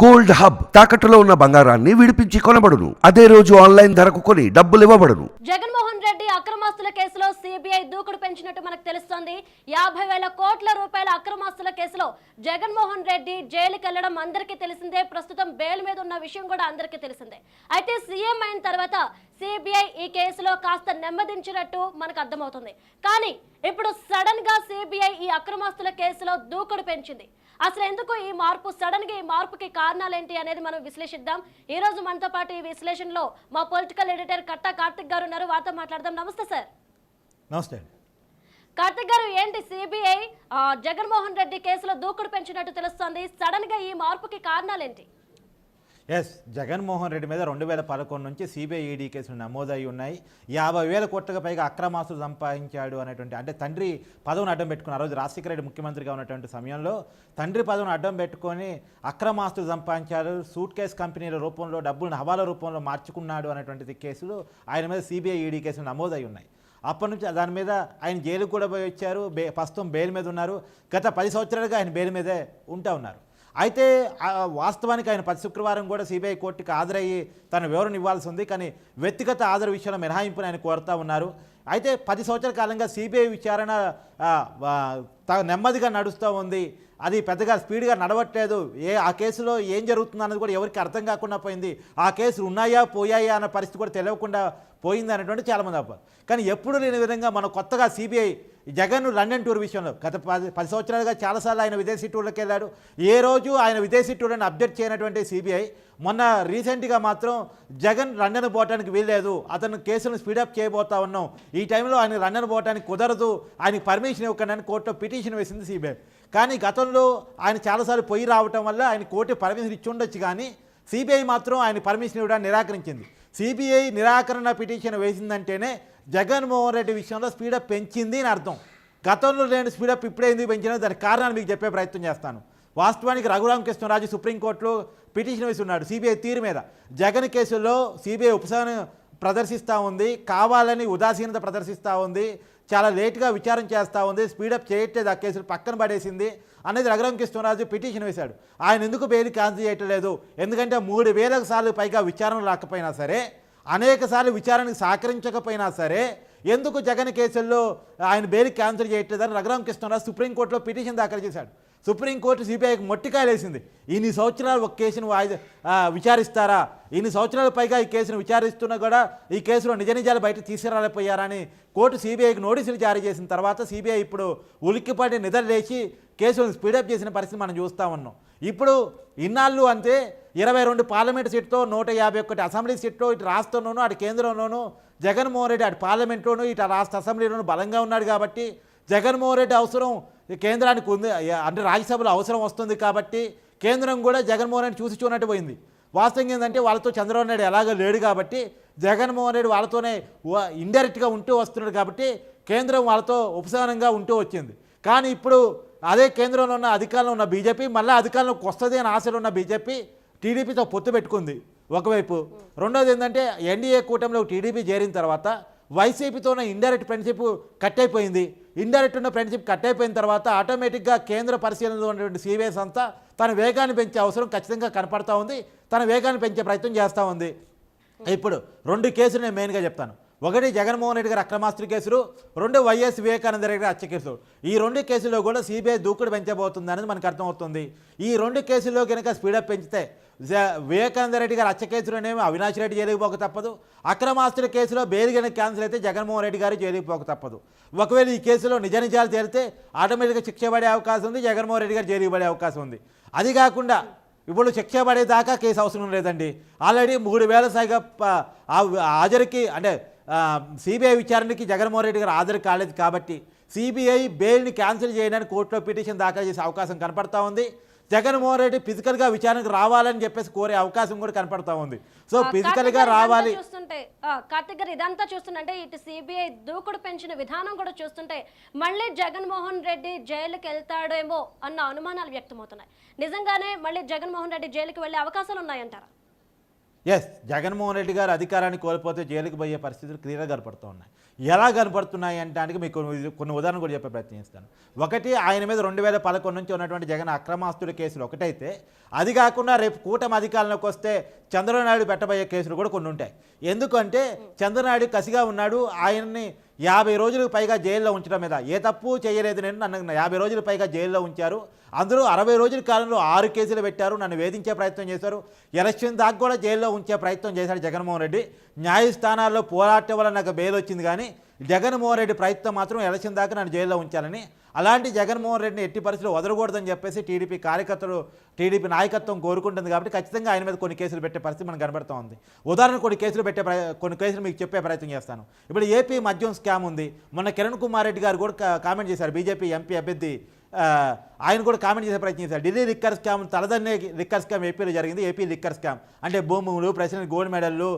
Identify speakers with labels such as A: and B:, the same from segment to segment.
A: Gold hub తాకట్టులో ఉన్న బంగారాన్ని విడిపించి కొనబడును. అదే రోజు ఆన్లైన్ ధరకు కొని డబ్బులు ఇవ్వబడును.
B: జగన్మోహన్ రెడ్డి అక్రమాస్తుల కేసులో సిబిఐ దూకుడు పెంచినట్టు మనకు తెలుస్తోంది. యాభై వేల కోట్ల రూపాయల అక్రమాస్తుల కేసులో జగన్మోహన్ రెడ్డి జైలుకి వెళ్ళడం అందరికీ తెలిసిందే. ప్రస్తుతం బెయిల్ మీద ఉన్న విషయం కూడా అందరికీ తెలిసిందే. అయితే సీఎం అయిన తర్వాత సిబిఐ ఈ కేసులో కాస్త నెమ్మదించినట్టు మనకు అర్థమవుతుంది. కానీ ఇప్పుడు సడన్గా సిబిఐ ఈ అక్రమాస్తుల కేసులో దూకుడు పెంచింది. అసలు ఎందుకు ఈ మార్పు? సడన్గా ఈ మార్పుకి కారణాలేంటి అనేది మనం విశ్లేషిద్దాం. ఈ రోజు మనతో పాటు ఈ విశ్లేషణలో మా పొలిటికల్ ఎడిటర్ కట్టా కార్తిక్ గారు ఉన్నారు. వారితో మాట్లాడదాం. నమస్తే సార్
C: నమస్తే
B: కార్తిక్ గారు ఏంటి సిబిఐ జగన్మోహన్ రెడ్డి కేసులో దూకుడు పెంచినట్టు తెలుస్తోంది. సడన్గా ఈ మార్పుకి కారణాలేంటి
C: ఎస్ జగన్మోహన్ రెడ్డి మీద రెండు వేల పదకొండు నుంచి సిబిఐ ఈడీ కేసులు నమోదయ్యి ఉన్నాయి. యాభై వేల కోట్లకు పైగా అక్రమాస్తులు సంపాదించాడు అనేటువంటి అంటే తండ్రి పదవిని అడ్డం పెట్టుకుని ఆ రోజు రాజశేఖర రెడ్డి ముఖ్యమంత్రిగా ఉన్నటువంటి సమయంలో తండ్రి పదవిని అడ్డం పెట్టుకొని అక్రమాస్తులు సంపాదించాడు. సూట్ కేసు కంపెనీల రూపంలో డబ్బులను హవాల రూపంలో మార్చుకున్నాడు అనేటువంటి కేసులు ఆయన మీద సిబిఐ ఈడీ కేసులు నమోదయ్యి ఉన్నాయి. అప్పటి నుంచి దాని మీద ఆయన జైలుకు కూడా పోయి వచ్చారు. బే ప్రస్తుతం బెయిల్ మీద ఉన్నారు. గత పది సంవత్సరాలుగా ఆయన బెయిల్ మీదే ఉంటా ఉన్నారు. అయితే వాస్తవానికి ఆయన ప్రతి శుక్రవారం కూడా సిబిఐ కోర్టుకి హాజరయ్యి తన వివరణ ఇవ్వాల్సి ఉంది. కానీ వ్యక్తిగత హాజరు విషయంలో మినహాయింపుని ఆయన కోరుతా ఉన్నారు. అయితే పది సంవత్సరాల కాలంగా సిబిఐ విచారణ నెమ్మదిగా నడుస్తూ ఉంది. అది పెద్దగా స్పీడ్గా నడవట్లేదు. ఏ ఆ కేసులో ఏం జరుగుతుంది అన్నది కూడా ఎవరికి అర్థం కాకుండా పోయింది. ఆ కేసులు ఉన్నాయా పోయాయా అన్న పరిస్థితి కూడా తెలియకుండా పోయింది అనేటువంటి చాలామంది అబ్బారు కానీ ఎప్పుడు లేని విధంగా మనం కొత్తగా సిబిఐ జగన్ లండన్ టూర్ విషయంలో గత పది పది సంవత్సరాలుగా చాలాసార్లు ఆయన విదేశీ టూర్లకు వెళ్ళాడు. ఏ రోజు ఆయన విదేశీ టూర్ని అప్డేట్ చేయనటువంటి సిబిఐ మొన్న రీసెంట్గా మాత్రం జగన్ లండన్ పోవటానికి వీల్లేదు. అతను కేసులను స్పీడప్ చేయబోతా ఉన్నాం. ఈ టైంలో ఆయన లండన్ పోవటానికి కుదరదు. ఆయనకు పర్మిషన్ ఇవ్వకండి అని కోర్టులో పిటిషన్ పిటిషన్ వేసింది సిబిఐ కానీ గతంలో ఆయన చాలాసార్లు పొయ్యి రావటం వల్ల ఆయన కోర్టు పర్మిషన్ ఇచ్చి ఉండొచ్చు కానీ సిబిఐ మాత్రం ఆయన పర్మిషన్ ఇవ్వడానికి నిరాకరించింది. సిబిఐ నిరాకరణ పిటిషన్ వేసిందంటేనే జగన్మోహన్ రెడ్డి విషయంలో స్పీడప్ పెంచింది అని అర్థం. గతంలో లేని స్పీడప్ ఇప్పుడే ఎందుకు పెంచినా దానికి కారణాలు మీకు చెప్పే ప్రయత్నం చేస్తాను. వాస్తవానికి రఘురామ కృష్ణరాజు సుప్రీంకోర్టులో పిటిషన్ వేసి ఉన్నాడు సిబిఐ తీరు మీద. జగన్ కేసులో సిబిఐ ఉపశమనం ప్రదర్శిస్తూ ఉంది. కావాలని ఉదాసీనత ప్రదర్శిస్తూ ఉంది. చాలా లేట్గా విచారణ చేస్తూ ఉంది స్పీడప్ చేయట్లేదు ఆ కేసులు పక్కన పడేసింది అనేది రఘురామ కృష్ణరాజు పిటిషన్ వేశాడు. ఆయన ఎందుకు బెయిల్ క్యాన్సిల్ చేయట్లేదు? ఎందుకంటే మూడు వేలకు సార్లు పైగా విచారణ రాకపోయినా సరే అనేక సార్లు విచారణకు సహకరించకపోయినా సరే ఎందుకు జగన్ కేసుల్లో ఆయన బెయిల్ క్యాన్సిల్ చేయట్లేదని రఘురామ కృష్ణరాజు సుప్రీంకోర్టులో పిటిషన్ దాఖలు చేశాడు. సుప్రీంకోర్టు సిబిఐకి మొట్టికాయలేసింది. ఇన్ని సంవత్సరాలు ఒక కేసును వాయిదా విచారిస్తారా? ఇన్ని సంవత్సరాల పైగా ఈ కేసును విచారిస్తున్నా కూడా ఈ కేసులో నిజ నిజాలు బయట తీసుకురాలేకపోయారని కోర్టు సిబిఐకి నోటీసులు జారీ చేసిన తర్వాత సిబిఐ ఇప్పుడు ఉలిక్కిపడి నిద్రలేచి కేసులను స్పీడప్ చేసిన పరిస్థితి మనం చూస్తూ ఉన్నాం. ఇప్పుడు ఇన్నాళ్ళు అంతే ఇరవై రెండు పార్లమెంట్ సీట్తో నూట యాభై ఒకటి అసెంబ్లీ సీట్లో ఇటు రాష్ట్రంలోనూ అటు కేంద్రంలోనూ జగన్మోహన్ రెడ్డి అటు పార్లమెంట్లోనూ ఇటు రాష్ట్ర అసెంబ్లీలోనూ బలంగా ఉన్నాడు కాబట్టి జగన్మోహన్ రెడ్డి అవసరం కేంద్రానికి ఉంది అంటే రాజ్యసభలో అవసరం వస్తుంది కాబట్టి కేంద్రం కూడా జగన్మోహన్ రెడ్డి చూసి చూనట్టు పోయింది. వాస్తవం ఏంటంటే వాళ్ళతో చంద్రబాబు నాయుడు ఎలాగో లేడు కాబట్టి జగన్మోహన్ రెడ్డి వాళ్ళతోనే ఇండైరెక్ట్గా ఉంటూ వస్తున్నాడు కాబట్టి కేంద్రం వాళ్ళతో ఉపశమనంగా ఉంటూ వచ్చింది. కానీ ఇప్పుడు అదే కేంద్రంలో ఉన్న అధికారంలో ఉన్న బీజేపీ మళ్ళీ అధికారంలోకి వస్తుంది అని ఆశలు ఉన్న బీజేపీ టీడీపీతో పొత్తు పెట్టుకుంది ఒకవైపు. రెండోది ఏంటంటే ఎన్డీఏ కూటమిలో టీడీపీ చేరిన తర్వాత వైసీపీతో ఉన్న ఇండైరెక్ట్ ఫ్రెండ్షిప్ కట్ అయిపోయింది ఇండైరెక్ట్ ఉన్న ఫ్రెండ్షిప్ కట్ అయిపోయిన తర్వాత ఆటోమేటిక్గా కేంద్ర పరిశీలనలో ఉన్నటువంటి సిబిఐ సంస్థ తన వేగాన్ని పెంచే అవసరం ఖచ్చితంగా కనపడతా ఉంది తన వేగాన్ని పెంచే ప్రయత్నం చేస్తూ ఉంది. ఇప్పుడు రెండు కేసులు నేను మెయిన్గా చెప్తాను. ఒకటి జగన్మోహన్ రెడ్డి గారి అక్రమాస్త్రి కేసులు రెండు వైఎస్ వివేకానంద రెడ్డి గారి హత్య కేసులు. ఈ రెండు కేసుల్లో కూడా సిబిఐ దూకుడు పెంచబోతుంది అనేది మనకు అర్థమవుతుంది. ఈ రెండు కేసుల్లో కనుక స్పీడప్ పెంచితే వివేకానంద రెడ్డి గారు హత్య కేసులోనేమో అవినాష్ రెడ్డి జైలుకు పోక తప్పదు. అక్రమాస్తుల కేసులో బెయిల్ క్యాన్సిల్ అయితే జగన్మోహన్ రెడ్డి గారు జైలుకు పోక తప్పదు. ఒకవేళ ఈ కేసులో నిజ నిజాలు తేలితే ఆటోమేటిక్గా శిక్ష పడే అవకాశం ఉంది జగన్మోహన్ రెడ్డి గారు జైలుకు పడే అవకాశం ఉంది. అది కాకుండా ఇప్పుడు శిక్ష పడేదాకా కేసు అవసరం లేదండి. ఆల్రెడీ మూడు వేల సైగా హాజరుకి అంటే సిబిఐ విచారణకి జగన్మోహన్ రెడ్డి గారు హాజరు కాలేదు కాబట్టి సిబిఐ బెయిల్ని క్యాన్సిల్ చేయడానికి కోర్టులో పిటిషన్ దాఖలు చేసే అవకాశం కనపడతా ఉంది. జగన్మోహన్ రెడ్డి ఫిజికల్గా విచారణకు రావాలని చెప్పేసి కోరే అవకాశం కూడా కనపడతా ఉంది. సో ఫిజికల్గా రావాలి.
B: చూస్తుంటే కార్తిక్ గారు ఇదంతా చూస్తుంటే ఇటు సిబిఐ దూకుడు పెంచిన విధానం కూడా చూస్తుంటే మళ్ళీ జగన్మోహన్ రెడ్డి జైలుకి వెళ్తాడేమో అన్న అనుమానాలు వ్యక్తమవుతున్నాయి. నిజంగానే మళ్ళీ జగన్మోహన్ రెడ్డి జైలుకి వెళ్ళే అవకాశాలు ఉన్నాయంటారా?
C: ఎస్ జగన్మోహన్ రెడ్డి గారు అధికారాన్ని కోల్పోతే జైలుకు పోయే పరిస్థితులు క్లియర్గా కనపడుతూ ఉన్నాయి. ఎలా కనపడుతున్నాయి అంటే మీకు కొన్ని కొన్ని కూడా చెప్పే ప్రయత్నిస్తాను ఒకటి ఆయన మీద రెండు వేల పదకొండు నుంచి ఉన్నటువంటి జగన్ అక్రమాస్తుల కేసులు ఒకటైతే అది కాకుండా రేపు కూటమి అధికారంలోకి వస్తే చంద్రనాయుడు పెట్టబోయే కేసులు కూడా కొన్ని ఉంటాయి. ఎందుకంటే చంద్రనాయుడు కసిగా ఉన్నాడు ఆయన్ని యాభై రోజులకు పైగా జైల్లో ఉంచడం మీద. ఏ తప్పు చేయలేదు నేను నన్ను యాభై రోజులు పైగా జైల్లో ఉంచారు. అందరూ అరవై రోజుల కాలంలో ఆరు కేసులు పెట్టారు. నన్ను వేధించే ప్రయత్నం చేశారు. ఎలక్షన్ దాకా కూడా జైల్లో ఉంచే ప్రయత్నం చేశాడు జగన్మోహన్ రెడ్డి. న్యాయస్థానాల్లో పోరాటం వల్ల నాకు బెయిల్ వచ్చింది కానీ జగన్మోహన్ రెడ్డి ప్రయత్నం మాత్రం ఎలక్షన్ దాకా నన్ను జైల్లో ఉంచాలని. అలాంటి జగన్మోహన్ రెడ్డిని ఎట్టి పరిస్థితులు వదలకూడదని చెప్పేసి టీడీపీ కార్యకర్తలు టీడీపీ నాయకత్వం కోరుకుంటుంది కాబట్టి ఖచ్చితంగా ఆయన మీద కొన్ని కేసులు పెట్టే పరిస్థితి మనకు కనబడుతూ ఉంది. ఉదాహరణ కొన్ని కేసులు పెట్టే కొన్ని కేసులు మీకు చెప్పే ప్రయత్నం చేస్తాను. ఇప్పుడు ఏపీ మద్యం స్కామ్ ఉంది. మొన్న కిరణ్ కుమార్ రెడ్డి గారు కూడా కామెంట్ చేశారు. బీజేపీ ఎంపీ అభ్యర్థి ఆయన కూడా కామెంట్ చేసే ప్రయత్నం చేశారు ఢిల్లీ లిక్కర్ స్కామ్ తలదన్నే లిక్కర్ స్కామ్ ఏపీలో జరిగింది. AP liquor scam. అంటే భూములు ప్రెసిడెంట్ గోల్డ్ మెడల్లు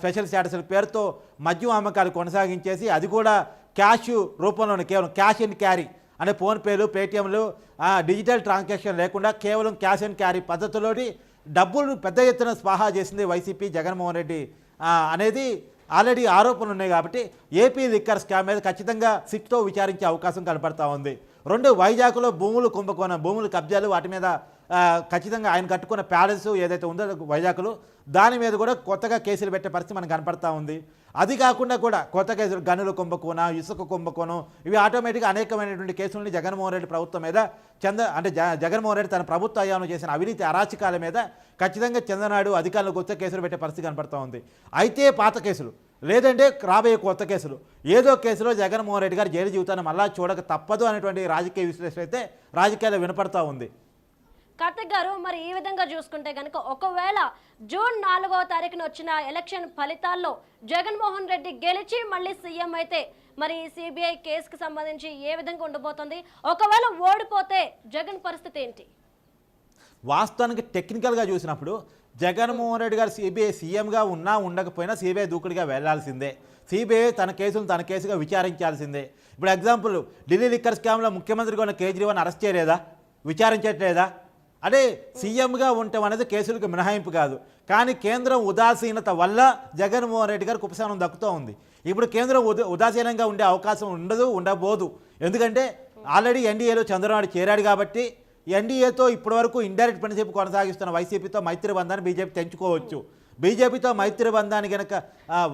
C: స్పెషల్ స్టాటస్ల పేరుతో మద్యం అమ్మకాలు కొనసాగించేసి అది కూడా క్యాష్ రూపంలోనే కేవలం క్యాష్ అండ్ క్యారీ అంటే ఫోన్పేలు పేటిఎంలు డిజిటల్ ట్రాన్సాక్షన్ లేకుండా కేవలం క్యాష్ అండ్ క్యారీ పద్ధతిలోని డబ్బులు పెద్ద ఎత్తున స్వాహా చేసింది వైసీపీ జగన్మోహన్ రెడ్డి. అనేది ఆల్రెడీ ఆరోపణలు ఉన్నాయి కాబట్టి ఏపీ లిక్కర్ స్కామ్ మీద ఖచ్చితంగా సిట్తో విచారించే అవకాశం కనపడతా ఉంది. రెండు వైజాగ్లో భూములు కుంభకోణం భూములు కబ్జాలు వాటి మీద ఖచ్చితంగా ఆయన కట్టుకున్న ప్యాలెస్ ఏదైతే ఉందో వైజాగ్లో దాని మీద కూడా కొత్తగా కేసులు పెట్టే పరిస్థితి మనకు కనపడతా ఉంది. అది కాకుండా కూడా కొత్త కేసులు గనుల కుంభకోణ ఇసుక కుంభకోణం ఇవి ఆటోమేటిక్గా అనేకమైనటువంటి కేసులని జగన్మోహన్ రెడ్డి ప్రభుత్వం మీద చంద్ర అంటే జ జగన్మోహన్ రెడ్డి తన ప్రభుత్వ అయ్యాను చేసిన అవినీతి అరాచకాల మీద ఖచ్చితంగా చంద్రనాయుడు అధికారులకు వచ్చే కేసులు పెట్టే పరిస్థితి కనపడతా ఉంది. అయితే పాత కేసులు లేదంటే రాబోయే కొత్త కేసులు. ఏదో కేసులో జగన్మోహన్ రెడ్డి గారు జైలు జీవితాన్ని మళ్ళా చూడక తప్పదు అనేటువంటి రాజకీయ విశ్లేషణ అయితే రాజకీయాల్లో వినపడతా ఉంది.
B: కార్తిక్ గారు మరి ఈ విధంగా చూసుకుంటే కనుక ఒకవేళ జూన్ నాలుగవ తారీఖున వచ్చిన ఎలక్షన్ ఫలితాల్లో జగన్మోహన్ రెడ్డి గెలిచి మళ్ళీ సీఎం అయితే మరి సిబిఐ కేసుకు సంబంధించి ఏ విధంగా ఉండబోతోంది? ఒకవేళ ఓడిపోతే జగన్ పరిస్థితి ఏంటి?
C: వాస్తవానికి టెక్నికల్గా చూసినప్పుడు జగన్మోహన్ రెడ్డి గారు సిబిఐ సీఎంగా ఉన్నా ఉండకపోయినా సిబిఐ దూకుడిగా వెళ్ళాల్సిందే. సిబిఐ తన కేసును తన కేసుగా విచారించాల్సిందే. ఇప్పుడు ఎగ్జాంపుల్ ఢిల్లీ లిక్కర్ స్కామ్లో ముఖ్యమంత్రిగా ఉన్న కేజ్రీవాల్ అరెస్ట్ చేయలేదా? విచారించట్లేదా? అదే సీఎంగా ఉండటం అనేది కేసులకు మినహాయింపు కాదు. కానీ కేంద్రం ఉదాసీనత వల్ల జగన్మోహన్ రెడ్డి గారికి ఉపశమనం దక్కుతూ ఉంది. ఇప్పుడు కేంద్రం ఉదాసీనంగా ఉండే అవకాశం ఉండదు ఉండబోదు. ఎందుకంటే ఆల్రెడీ ఎన్డీఏలో చంద్రబాబు చేరాడు కాబట్టి ఎన్డీఏతో ఇప్పటివరకు ఇండైరెక్ట్ ఫ్రెండ్షిప్ కొనసాగిస్తున్న వైసీపీతో మైత్రి బంధాన్ని బీజేపీ తెంచుకోవచ్చు. బీజేపీతో మైత్రి బంధాన్ని కనుక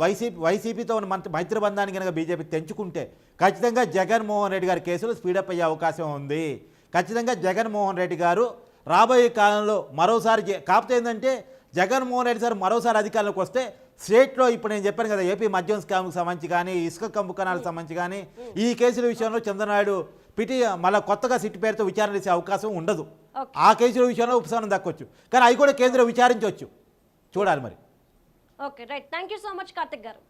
C: వైసీపీ వైసీపీతో ఉన్న మంత్రి- మైత్రి బంధాన్ని కనుక బీజేపీ తెంచుకుంటే ఖచ్చితంగా జగన్మోహన్ రెడ్డి గారి కేసులు స్పీడప్ అయ్యే అవకాశం ఉంది. ఖచ్చితంగా జగన్మోహన్ రెడ్డి గారు రాబోయే కాలంలో మరోసారి కాకపోతే ఏంటంటే జగన్మోహన్ రెడ్డి సార్ మరోసారి అధికారంలోకి వస్తే స్టేట్లో ఇప్పుడు నేను చెప్పాను కదా ఏపీ మద్యం స్కామ్కి సంబంధించి కానీ ఇసుక కంపుకణాలకు సంబంధించి కానీ ఈ కేసుల విషయంలో చంద్రనాయుడు పిటి మళ్ళీ కొత్తగా సిట్ పేరుతో విచారణ చేసే అవకాశం ఉండదు. ఆ కేసుల విషయంలో ఉపశమనం దక్కొచ్చు. కానీ అవి కూడా కేంద్రం విచారించవచ్చు. చూడాలి మరి.
B: Okay right. Thank you so much Karthik గారు.